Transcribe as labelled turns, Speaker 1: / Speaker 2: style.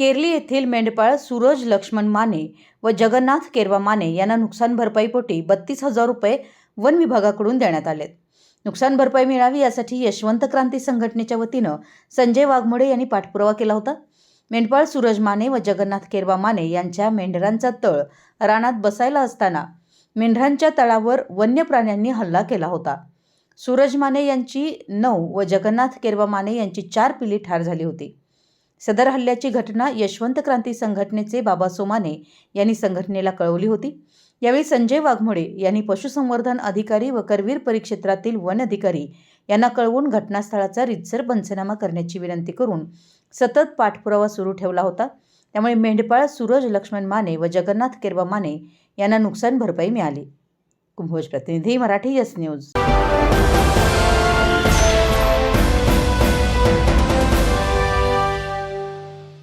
Speaker 1: केरली येथील मेंढपाळ सूरज लक्ष्मण माने व जगन्नाथ केरवा माने यांना नुकसान भरपाईपोटी बत्तीस हजार रुपये वन विभागाकडून देण्यात आलेत. नुकसान भरपाई मिळावी यासाठी यशवंत क्रांती संघटनेच्या वतीनं संजय वाघमोडे यांनी पाठपुरावा केला होता. मेंढपाळ सूरज माने व जगन्नाथ केरवा माने यांच्या मेंढरांचा तळ रानात बसायला असताना मेंढरांच्या तळावर वन्य प्राण्यांनी हल्ला केला होता. सूरज माने यांची नऊ व जगन्नाथ केरवा माने यांची चार पिली ठार झाली होती. सदर हल्ल्याची घटना यशवंत क्रांती संघटनेचे बाबा सोमाने यांनी संघटनेला कळवली होती. यावेळी संजय वाघमोडे यांनी पशुसंवर्धन अधिकारी व करवीर परिक्षेत्रातील वन अधिकारी यांना कळवून घटनास्थळाचा रितसर पंचनामा करण्याची विनंती करून सतत पाठपुरावा सुरू ठेवला होता. त्यामुळे मेंढपाळ सूरज लक्ष्मण माने व जगन्नाथ केरवा माने यांना नुकसान भरपाई मिळाली. कुंभोज प्रतिनिधी मराठी यस न्यूज.